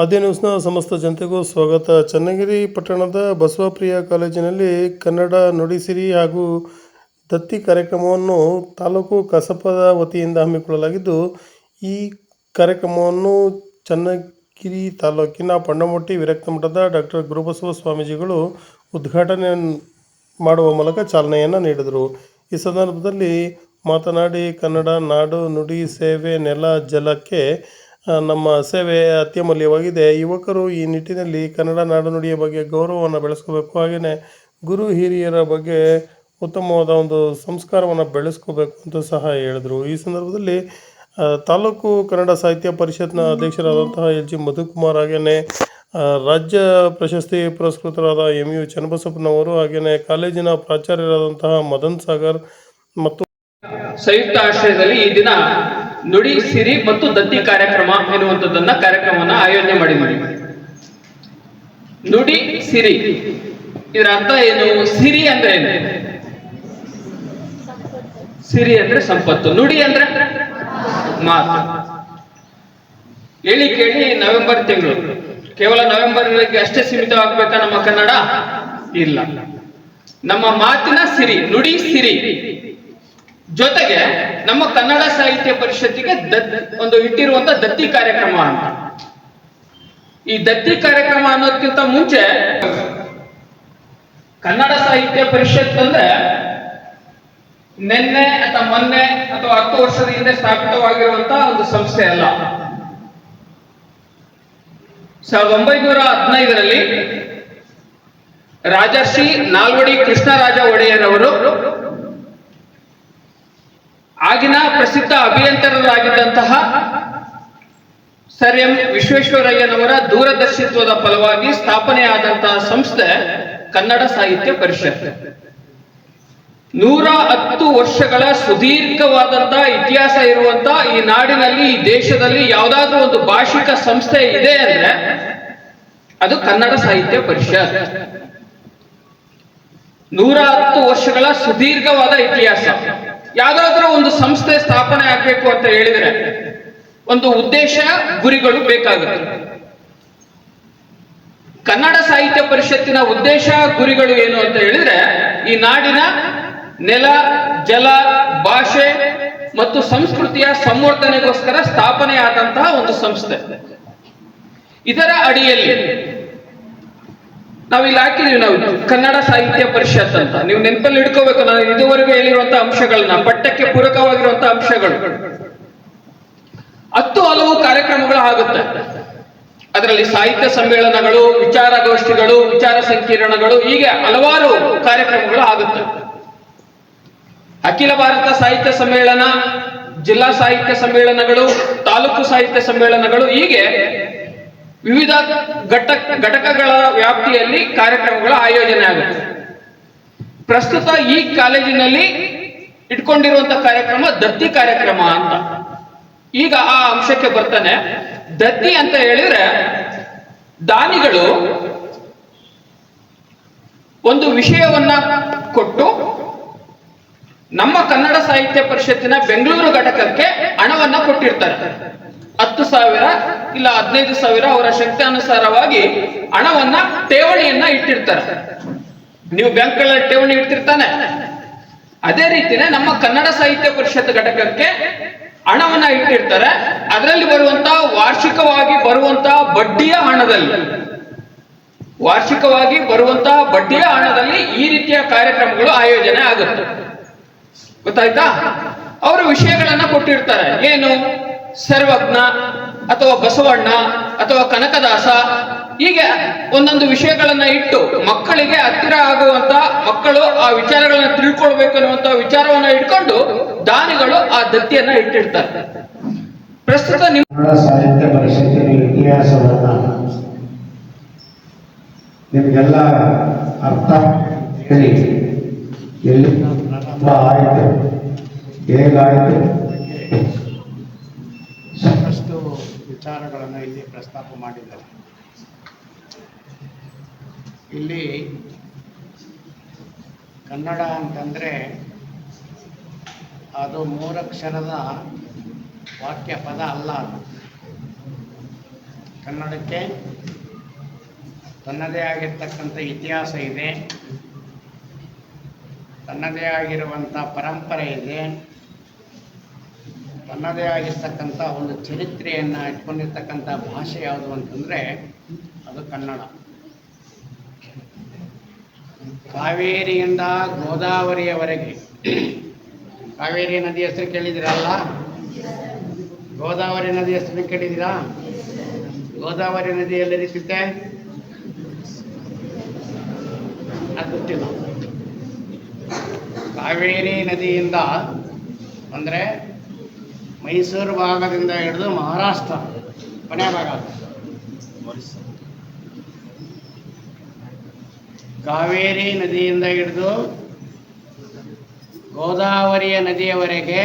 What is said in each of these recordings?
ಆದ್ಯ ನ್ಯೂಸ್ನ ಸಮಸ್ತ ಜನತೆಗೂ ಸ್ವಾಗತ. ಚನ್ನಗಿರಿ ಪಟ್ಟಣದ ಬಸವಪ್ರಿಯ ಕಾಲೇಜಿನಲ್ಲಿ ಕನ್ನಡ ನುಡಿಸಿರಿ ಹಾಗೂ ದತ್ತಿ ಕಾರ್ಯಕ್ರಮವನ್ನು ತಾಲೂಕು ಕಸಪದ ವತಿಯಿಂದ ಹಮ್ಮಿಕೊಳ್ಳಲಾಗಿದ್ದು, ಈ ಕಾರ್ಯಕ್ರಮವನ್ನು ಚನ್ನಗಿರಿ ತಾಲೂಕಿನ ಪಂಡಮಟ್ಟಿ ವಿರಕ್ತ ಮಠದ ಡಾಕ್ಟರ್ ಗುರುಬಸವ ಸ್ವಾಮೀಜಿಗಳು ಉದ್ಘಾಟನೆ ಮಾಡುವ ಮೂಲಕ ಚಾಲನೆಯನ್ನು ನೀಡಿದರು. ಈ ಸಂದರ್ಭದಲ್ಲಿ ಮಾತನಾಡಿ, ಕನ್ನಡ ನಾಡು ನುಡಿ ಸೇವೆ ನೆಲ ಜಲಕ್ಕೆ ನಮ್ಮ ಸೇವೆ ಅತ್ಯಮೂಲ್ಯವಾಗಿದೆ ಯುವಕರು ಈ ನಿಟ್ಟಿನಲ್ಲಿ ಕನ್ನಡ ನಾಡು ನುಡಿಯ ಬಗ್ಗೆ ಗೌರವವನ್ನು ಬೆಳೆಸ್ಕೋಬೇಕು. ಹಾಗೆಯೇ ಗುರು ಹಿರಿಯರ ಬಗ್ಗೆ ಉತ್ತಮವಾದ ಒಂದು ಸಂಸ್ಕಾರವನ್ನು ಬೆಳೆಸ್ಕೋಬೇಕು ಅಂತ ಸಹ ಹೇಳಿದರು. ಈ ಸಂದರ್ಭದಲ್ಲಿ ತಾಲೂಕು ಕನ್ನಡ ಸಾಹಿತ್ಯ ಪರಿಷತ್ನ ಅಧ್ಯಕ್ಷರಾದಂತಹ ಎಲ್ ಜಿ ಮಧುಕುಮಾರ್ ಹಾಗೆಯೇ ರಾಜ್ಯ ಪ್ರಶಸ್ತಿ ಪುರಸ್ಕೃತರಾದ ಎಂ ಯು ಚನ್ನಬಸಪ್ಪನವರು ಹಾಗೆಯೇ ಕಾಲೇಜಿನ ಪ್ರಾಚಾರ್ಯರಾದಂತಹ ಮದನ್ ಸಾಗರ್ ಮತ್ತು ಸಂಯುಕ್ತ ಆಶ್ರಯದಲ್ಲಿ ಈ ದಿನ ನುಡಿ, ಸಿರಿ ಮತ್ತು ದತ್ತಿ ಕಾರ್ಯಕ್ರಮ ಎನ್ನುವಂಥದ್ದನ್ನ ಕಾರ್ಯಕ್ರಮವನ್ನ ಆಯೋಜನೆ ಮಾಡಿ ಮಾಡಿ ನುಡಿ, ಸಿರಿ. ಇದರ ಅರ್ಥ ಏನು? ಸಿರಿ ಅಂದ್ರೆ ಏನು? ಸಿರಿ ಅಂದ್ರೆ ಸಂಪತ್ತು. ನುಡಿ ಅಂದ್ರೆ ಮಾತು. ಹೇಳಿ ಕೇಳಿ ನವೆಂಬರ್ ತಿಂಗಳು. ಕೇವಲ ನವೆಂಬರ್ ಅಷ್ಟೇ ಸೀಮಿತವಾಗಬೇಕಾ ನಮ್ಮ ಕನ್ನಡ? ಇಲ್ಲ. ನಮ್ಮ ಮಾತಿನ ಸಿರಿ, ನುಡಿ, ಸಿರಿ. ಜೊತೆಗೆ ನಮ್ಮ ಕನ್ನಡ ಸಾಹಿತ್ಯ ಪರಿಷತ್ತಿಗೆ ಒಂದು ಇಟ್ಟಿರುವಂತ ದತ್ತಿ ಕಾರ್ಯಕ್ರಮ ಅಂತ. ಈ ದತ್ತಿ ಕಾರ್ಯಕ್ರಮ ಅನ್ನೋದಕ್ಕಿಂತ ಮುಂಚೆ ಕನ್ನಡ ಸಾಹಿತ್ಯ ಪರಿಷತ್ ಅಂದ್ರೆ ನಿನ್ನೆ ಅಥವಾ ಮೊನ್ನೆ ಅಥವಾ ಹತ್ತು ವರ್ಷದ ಹಿಂದೆ ಸ್ಥಾಪಿತವಾಗಿರುವಂತ ಒಂದು ಸಂಸ್ಥೆ ಅಲ್ಲ. ಸಾವಿರದ ಒಂಬೈನೂರ ಹದಿನೈದರಲ್ಲಿ ರಾಜರ್ಷಿ ನಾಲ್ವಡಿ ಕೃಷ್ಣರಾಜ ಒಡೆಯರ್ ಅವರು ಆಗಿನ ಪ್ರಸಿದ್ಧ ಅಭಿಯಂತರರಾಗಿದ್ದಂತಹ ಸರ್ ಎಂ ವಿಶ್ವೇಶ್ವರಯ್ಯನವರ ದೂರದರ್ಶಿತ್ವದ ಫಲವಾಗಿ ಸ್ಥಾಪನೆಯಾದಂತಹ ಸಂಸ್ಥೆ ಕನ್ನಡ ಸಾಹಿತ್ಯ ಪರಿಷತ್. ನೂರ ಹತ್ತು ವರ್ಷಗಳ ಸುದೀರ್ಘವಾದಂತಹ ಇತಿಹಾಸ ಇರುವಂತಹ ಈ ನಾಡಿನಲ್ಲಿ, ಈ ದೇಶದಲ್ಲಿ ಯಾವುದಾದ್ರೂ ಒಂದು ಭಾಷಿಕ ಸಂಸ್ಥೆ ಇದೆ ಅಂದ್ರೆ ಅದು ಕನ್ನಡ ಸಾಹಿತ್ಯ ಪರಿಷತ್. ನೂರ ಹತ್ತು ವರ್ಷಗಳ ಸುದೀರ್ಘವಾದ ಇತಿಹಾಸ. ಯಾವ್ದಾದ್ರೂ ಒಂದು ಸಂಸ್ಥೆ ಸ್ಥಾಪನೆ ಆಗ್ಬೇಕು ಅಂತ ಹೇಳಿದ್ರೆ ಒಂದು ಉದ್ದೇಶ ಗುರಿಗಳು ಬೇಕಾಗುತ್ತೆ. ಕನ್ನಡ ಸಾಹಿತ್ಯ ಪರಿಷತ್ತಿನ ಉದ್ದೇಶ ಗುರಿಗಳು ಏನು ಅಂತ ಹೇಳಿದ್ರೆ ಈ ನಾಡಿನ ನೆಲ, ಜಲ, ಭಾಷೆ ಮತ್ತು ಸಂಸ್ಕೃತಿಯ ಸಂವರ್ಧನೆಗೋಸ್ಕರ ಸ್ಥಾಪನೆಯಾದಂತಹ ಒಂದು ಸಂಸ್ಥೆ. ಇದರ ಅಡಿಯಲ್ಲಿ ನಾವು ಇಲ್ಲಿ ಹಾಕಿದೀವಿ ನಾವು ಕನ್ನಡ ಸಾಹಿತ್ಯ ಪರಿಷತ್ ಅಂತ. ನೀವು ನೆನಪಲ್ಲಿ ಇಟ್ಕೋಬೇಕು ನಾನು ಇದುವರೆಗೂ ಹೇಳಿರುವಂತಹ ಅಂಶಗಳನ್ನ, ಪಠ್ಯಕ್ಕೆ ಪೂರಕವಾಗಿರುವಂತಹ ಅಂಶಗಳು. ಹತ್ತು ಹಲವು ಕಾರ್ಯಕ್ರಮಗಳು ಆಗುತ್ತೆ. ಅದರಲ್ಲಿ ಸಾಹಿತ್ಯ ಸಮ್ಮೇಳನಗಳು, ವಿಚಾರಗೋಷ್ಠಿಗಳು, ವಿಚಾರ ಸಂಕಿರಣಗಳು, ಹೀಗೆ ಹಲವಾರು ಕಾರ್ಯಕ್ರಮಗಳು ಆಗುತ್ತೆ. ಅಖಿಲ ಭಾರತ ಸಾಹಿತ್ಯ ಸಮ್ಮೇಳನ, ಜಿಲ್ಲಾ ಸಾಹಿತ್ಯ ಸಮ್ಮೇಳನಗಳು, ತಾಲೂಕು ಸಾಹಿತ್ಯ ಸಮ್ಮೇಳನಗಳು, ಹೀಗೆ ವಿವಿಧ ಘಟ ಘಟಕಗಳ ವ್ಯಾಪ್ತಿಯಲ್ಲಿ ಕಾರ್ಯಕ್ರಮಗಳ ಆಯೋಜನೆ ಆಗುತ್ತೆ. ಪ್ರಸ್ತುತ ಈ ಕಾಲೇಜಿನಲ್ಲಿ ಇಟ್ಕೊಂಡಿರುವಂತ ಕಾರ್ಯಕ್ರಮ ದತ್ತಿ ಕಾರ್ಯಕ್ರಮ ಅಂತ. ಈಗ ಆ ಅಂಶಕ್ಕೆ ಬರ್ತಾನೆ. ದತ್ತಿ ಅಂತ ಹೇಳಿದ್ರೆ ದಾನಿಗಳು ಒಂದು ವಿಷಯವನ್ನ ಕೊಟ್ಟು ನಮ್ಮ ಕನ್ನಡ ಸಾಹಿತ್ಯ ಪರಿಷತ್ತಿನ ಬೆಂಗಳೂರು ಘಟಕಕ್ಕೆ ಹಣವನ್ನ ಕೊಟ್ಟಿರ್ತಾರೆ. ಹತ್ತು ಸಾವಿರ ಇಲ್ಲ ಹದಿನೈದು ಸಾವಿರ ಅವರ ಶಕ್ತಿ ಅನುಸಾರವಾಗಿ ಹಣವನ್ನ ಠೇವಣಿಯನ್ನ ಇಟ್ಟಿರ್ತಾರೆ. ನೀವು ಬ್ಯಾಂಕ್ಗಳಲ್ಲಿ ಠೇವಣಿ ಇಡ್ತಿರ್ತಾನೆ. ಅದೇ ರೀತಿನೇ ನಮ್ಮ ಕನ್ನಡ ಸಾಹಿತ್ಯ ಪರಿಷತ್ ಘಟಕಕ್ಕೆ ಹಣವನ್ನ ಇಟ್ಟಿರ್ತಾರೆ. ಅದರಲ್ಲಿ ಬರುವಂತ ವಾರ್ಷಿಕವಾಗಿ ಬರುವಂತ ಬಡ್ಡಿಯ ಹಣದಲ್ಲಿ, ವಾರ್ಷಿಕವಾಗಿ ಬರುವಂತ ಬಡ್ಡಿಯ ಹಣದಲ್ಲಿ ಈ ರೀತಿಯ ಕಾರ್ಯಕ್ರಮಗಳು ಆಯೋಜನೆ ಆಗುತ್ತೆ. ಗೊತ್ತಾಯ್ತಾ? ಅವರು ವಿಷಯಗಳನ್ನ ಕೊಟ್ಟಿರ್ತಾರೆ. ಏನು? ಸರ್ವಜ್ಞ ಅಥವಾ ಬಸವಣ್ಣ ಅಥವಾ ಕನಕದಾಸ, ಹೀಗೆ ಒಂದೊಂದು ವಿಷಯಗಳನ್ನ ಇಟ್ಟು ಮಕ್ಕಳಿಗೆ ಹತ್ತಿರ ಆಗುವಂತ ಮಕ್ಕಳು ಆ ವಿಚಾರಗಳನ್ನ ತಿಳ್ಕೊಳ್ಬೇಕು ಅನ್ನುವಂತ ವಿಚಾರವನ್ನ ಇಟ್ಕೊಂಡು ದಾನಿಗಳು ಆ ದತ್ತಿಯನ್ನ ಇಟ್ಟಿರ್ತಾರೆ. ಪ್ರಸ್ತುತ ನಿಮ್ಮ ಸಾಹಿತ್ಯ ಪರಿಷತ್ತಿನ ಇತಿಹಾಸವನ್ನ ನಿಮಗೆಲ್ಲ ಅರ್ಥ ಹೇಳಿ ಎಲ್ಲಿ ಆಯಿತು ಹೇಗಾಯಿತು ಸಾಕಷ್ಟು ವಿಚಾರಗಳನ್ನು ಇಲ್ಲಿ ಪ್ರಸ್ತಾಪ ಮಾಡಿದ್ದಾರೆ. ಇಲ್ಲಿ ಕನ್ನಡ ಅಂತಂದರೆ ಅದು ಮೂರಕ್ಷರದ ವಾಕ್ಯ ಪದ ಅಲ್ಲ ಅದು. ಕನ್ನಡಕ್ಕೆ ತನ್ನದೇ ಆಗಿರ್ತಕ್ಕಂಥ ಇತಿಹಾಸ ಇದೆ, ತನ್ನದೇ ಆಗಿರುವಂಥ ಪರಂಪರೆ ಇದೆ ತನ್ನದೇ ಆಗಿರ್ತಕ್ಕಂಥ ಒಂದು ಚರಿತ್ರೆಯನ್ನು ಇಟ್ಕೊಂಡಿರ್ತಕ್ಕಂಥ ಭಾಷೆ ಯಾವುದು ಅಂತಂದರೆ ಅದು ಕನ್ನಡ. ಕಾವೇರಿಯಿಂದ ಗೋದಾವರಿಯವರೆಗೆ, ಕಾವೇರಿ ನದಿ ಹೆಸರು ಕೇಳಿದಿರಲ್ಲ? ಗೋದಾವರಿ ನದಿ ಹೆಸರು ಕೇಳಿದ್ದೀರಾ ಗೋದಾವರಿ ನದಿ ಎಲ್ಲಿ ಸಿಗುತ್ತೆ ಅದು ಗೊತ್ತಿಲ್ಲ. ಕಾವೇರಿ ನದಿಯಿಂದ ಅಂದರೆ ಮೈಸೂರು ಭಾಗದಿಂದ ಹಿಡಿದು ಮಹಾರಾಷ್ಟ್ರ ಕೊನೆ ಭಾಗ ಕಾವೇರಿ ನದಿಯಿಂದ ಹಿಡಿದು ಗೋದಾವರಿಯ ನದಿಯವರೆಗೆ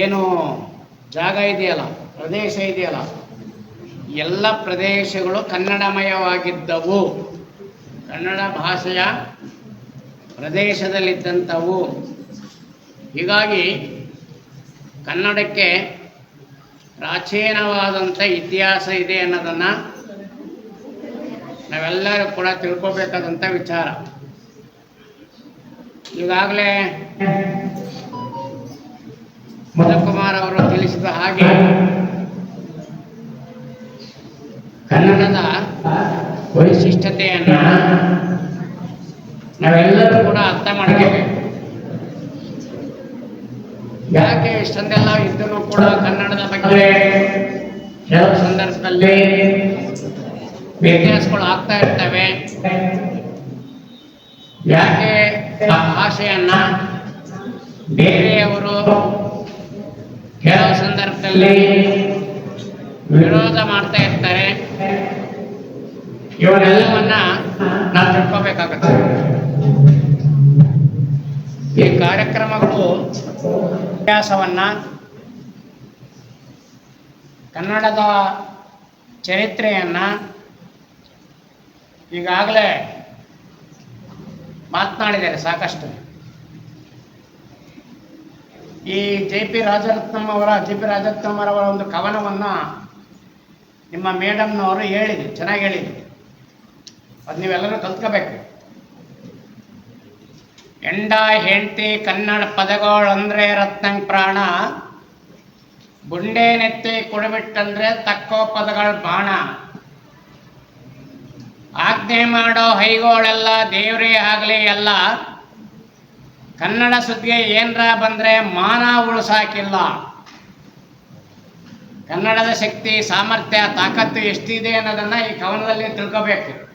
ಏನು ಜಾಗ ಇದೆಯಲ್ಲ, ಪ್ರದೇಶ ಇದೆಯಲ್ಲ, ಎಲ್ಲ ಪ್ರದೇಶಗಳು ಕನ್ನಡಮಯವಾಗಿದ್ದವು. ಕನ್ನಡ ಭಾಷೆಯ ಪ್ರದೇಶದಲ್ಲಿದ್ದಂಥವು. ಹೀಗಾಗಿ ಕನ್ನಡಕ್ಕೆ ಪ್ರಾಚೀನವಾದಂಥ ಇತಿಹಾಸ ಇದೆ ಅನ್ನೋದನ್ನು ನಾವೆಲ್ಲರೂ ಕೂಡ ತಿಳ್ಕೋಬೇಕಾದಂಥ ವಿಚಾರ. ಈಗಾಗಲೇ ಮಧುಕುಮಾರ್ ಅವರು ತಿಳಿಸಿದ ಹಾಗೆ ಕನ್ನಡದ ವೈಶಿಷ್ಟ್ಯತೆಯನ್ನು ನಾವೆಲ್ಲರೂ ಕೂಡ ಅರ್ಥ ಮಾಡ್ಕೋಬೇಕು. ಯಾಕೆ ಇಷ್ಟೊಂದೆಲ್ಲ ಇದ್ದರೂ ಕೂಡ ಕನ್ನಡದ ಬಗ್ಗೆ ಕೆಲವು ಸಂದರ್ಭದಲ್ಲಿ ವ್ಯತ್ಯಾಸಗಳು ಆಗ್ತಾ ಇರ್ತವೆ. ಯಾಕೆ ಆ ಭಾಷೆಯನ್ನ ಬೇರೆಯವರು ಕೆಲವು ಸಂದರ್ಭದಲ್ಲಿ ವಿರೋಧ ಮಾಡ್ತಾ ಇರ್ತಾರೆ. ಇವರೆಲ್ಲವನ್ನ ನಾವು ತಿಳ್ಕೋಬೇಕಾಗುತ್ತೆ. ಈ ಕಾರ್ಯಕ್ರಮಗಳು ಇತಿಹಾಸವನ್ನ ಕನ್ನಡದ ಚರಿತ್ರೆಯನ್ನ ಈಗಾಗಲೇ ಮಾತನಾಡಿದ್ದಾರೆ ಸಾಕಷ್ಟು. ಈ ಜೆ ಪಿ ರಾಜರತ್ನಂ ಅವರ ಜೆ ಪಿ ರಾಜರತ್ನಂ ಅವರ ಒಂದು ಕವನವನ್ನು ನಿಮ್ಮ ಮೇಡಮ್ನವರು ಹೇಳಿದ್ರು, ಚೆನ್ನಾಗಿ ಹೇಳಿದ್ರು. ಅದು ನೀವೆಲ್ಲರೂ ಕಲ್ತ್ಕೋಬೇಕು. ಎಂಡ ಹೆಂಡತಿ ಕನ್ನಡ ಪದಗಳಂದ್ರೆ ರತ್ನ ಪ್ರಾಣ. ಬುಂಡೆ ನೆತ್ತಿ ಕುಡಿಬಿಟ್ಟಂದ್ರೆ ತಕ್ಕೋ ಪದಗಳ ಬಾಣ. ಆಜ್ಞೆ ಮಾಡೋ ಹೈಗೋಳೆಲ್ಲ ದೇವ್ರೇ ಆಗಲಿ ಎಲ್ಲ ಕನ್ನಡ ಸುದ್ದಿಗೆ ಏನರ ಬಂದ್ರೆ ಮಾನ ಉಳಿಸಾಕಿಲ್ಲ. ಕನ್ನಡದ ಶಕ್ತಿ, ಸಾಮರ್ಥ್ಯ, ತಾಕತ್ತು ಎಷ್ಟಿದೆ ಅನ್ನೋದನ್ನ ಈ ಕವನದಲ್ಲಿ ತಿಳ್ಕೋಬೇಕು.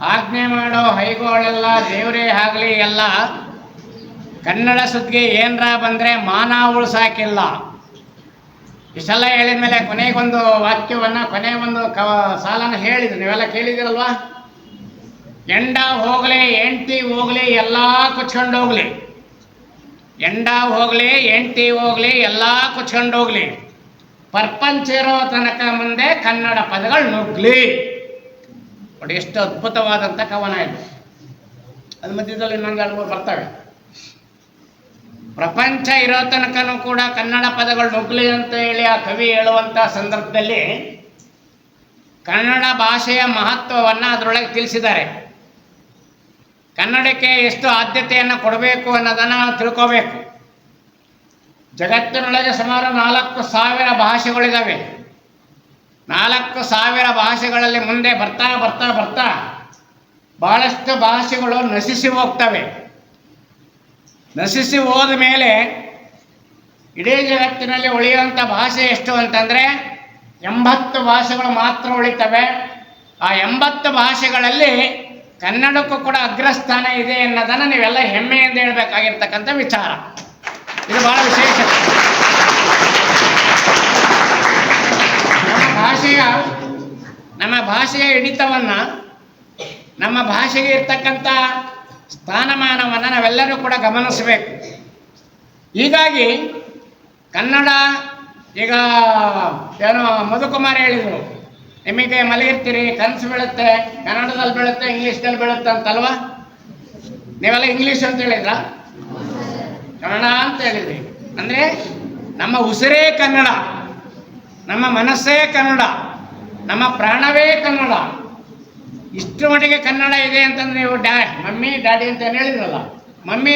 ಆಜ್ಞೆ ಮಾಡೋ ಹೈಗೋಳೆಲ್ಲ ದೇವರೇ ಆಗಲಿ ಎಲ್ಲ. ಕನ್ನಡ ಸುದ್ದಿಗೆ ಏನರ ಬಂದರೆ ಮಾನ ಉಳಿಸಾಕಿಲ್ಲ. ಇಷ್ಟೆಲ್ಲ ಹೇಳಿದ ಮೇಲೆ ಕೊನೆಗೊಂದು ವಾಕ್ಯವನ್ನು, ಕೊನೆ ಒಂದು ಸಾಲನ ಹೇಳಿದ್ರು. ನೀವೆಲ್ಲ ಕೇಳಿದಿರಲ್ವಾ ಎಂಡ ಹೋಗಲಿ, ಎಂಟಿ ಹೋಗಲಿ, ಎಲ್ಲ ಕುಚ್ಕೊಂಡು ಹೋಗ್ಲಿ. ಎಂಡ ಹೋಗಲಿ, ಎಂಟಿ ಹೋಗಲಿ, ಎಲ್ಲ ಕುಚ್ಕೊಂಡು ಹೋಗ್ಲಿ. ಪ್ರಪಂಚ ಇರೋ ತನಕ ಮುಂದೆ ಕನ್ನಡ ಪದಗಳು ನುಗ್ಲಿ. ನೋಡಿ ಎಷ್ಟು ಅದ್ಭುತವಾದಂಥ ಕವನ ಇದು. ಅದ್ರ ಮಧ್ಯದಲ್ಲಿ ಎರಡು ಮೂರು ಬರ್ತವೆ. ಪ್ರಪಂಚ ಇರೋ ತನಕನೂ ಕೂಡ ಕನ್ನಡ ಪದಗಳು ನುಗ್ಲಿ ಅಂತ ಹೇಳಿ ಆ ಕವಿ ಹೇಳುವಂಥ ಸಂದರ್ಭದಲ್ಲಿ ಕನ್ನಡ ಭಾಷೆಯ ಮಹತ್ವವನ್ನು ಅದರೊಳಗೆ ತಿಳಿಸಿದ್ದಾರೆ. ಕನ್ನಡಕ್ಕೆ ಎಷ್ಟು ಆದ್ಯತೆಯನ್ನು ಕೊಡಬೇಕು ಅನ್ನೋದನ್ನು ನಾವು ತಿಳ್ಕೋಬೇಕು. ಜಗತ್ತಿನೊಳಗೆ ಸುಮಾರು ನಾಲ್ಕು ಸಾವಿರ ಭಾಷೆಗಳಿದ್ದಾವೆ ನಾಲ್ಕು ಸಾವಿರ ಭಾಷೆಗಳಲ್ಲಿ ಮುಂದೆ ಬರ್ತಾ ಬರ್ತಾ ಬರ್ತಾ ಬಹಳಷ್ಟು ಭಾಷೆಗಳು ನಶಿಸಿ ಹೋಗ್ತವೆ. ನಶಿಸಿ ಹೋದ ಮೇಲೆ ಇಡೀ ಜಗತ್ತಿನಲ್ಲಿ ಉಳಿಯುವಂಥ ಭಾಷೆ ಎಷ್ಟು ಅಂತಂದರೆ ಎಂಬತ್ತು ಭಾಷೆಗಳು ಮಾತ್ರ ಉಳಿತವೆ. ಆ ಎಂಬತ್ತು ಭಾಷೆಗಳಲ್ಲಿ ಕನ್ನಡಕ್ಕೂ ಕೂಡ ಅಗ್ರಸ್ಥಾನ ಇದೆ ಎನ್ನೋದನ್ನು ನೀವೆಲ್ಲ ಹೆಮ್ಮೆಯಿಂದ ಹೇಳಬೇಕಾಗಿರ್ತಕ್ಕಂಥ ವಿಚಾರ. ಇದು ಭಾಳ ವಿಶೇಷ ನಮ್ಮ ಭಾಷೆಯ, ನಮ್ಮ ಭಾಷೆಯ ಹಿಡಿತವನ್ನು, ನಮ್ಮ ಭಾಷೆಗೆ ಇರ್ತಕ್ಕಂಥ ಸ್ಥಾನಮಾನವನ್ನು ನಾವೆಲ್ಲರೂ ಕೂಡ ಗಮನಿಸಬೇಕು. ಹೀಗಾಗಿ ಕನ್ನಡ, ಈಗ ಏನೋ ಮಧುಕುಮಾರ್ ಹೇಳಿದರು, ನಿಮಗೆ ಮಲಗಿರ್ತೀರಿ, ಕನಸು ಬೀಳುತ್ತೆ, ಕನ್ನಡದಲ್ಲಿ ಬೀಳುತ್ತೆ, ಇಂಗ್ಲೀಷ್ನಲ್ಲಿ ಬೀಳುತ್ತೆ ಅಂತಲ್ವಾ? ನೀವೆಲ್ಲ ಇಂಗ್ಲೀಷ್ ಅಂತ ಹೇಳಿದ್ರ? ಕನ್ನಡ ಅಂತ ಹೇಳಿದ್ರಿ. ಅಂದರೆ ನಮ್ಮ ಉಸಿರೇ ಕನ್ನಡ. ನಮ್ಮ ಮನಸ್ಸೇ ಕನ್ನಡ, ನಮ್ಮ ಪ್ರಾಣವೇ ಕನ್ನಡ. ಇಷ್ಟು ಮಟ್ಟಿಗೆ ಕನ್ನಡ ಇದೆ ಅಂತಂದ್ರೆ ನೀವು ಡ್ಯಾ ಮಮ್ಮಿ, ಡ್ಯಾಡಿ ಅಂತ ಹೇಳಿದ್ರಲ್ಲ? ಮಮ್ಮಿ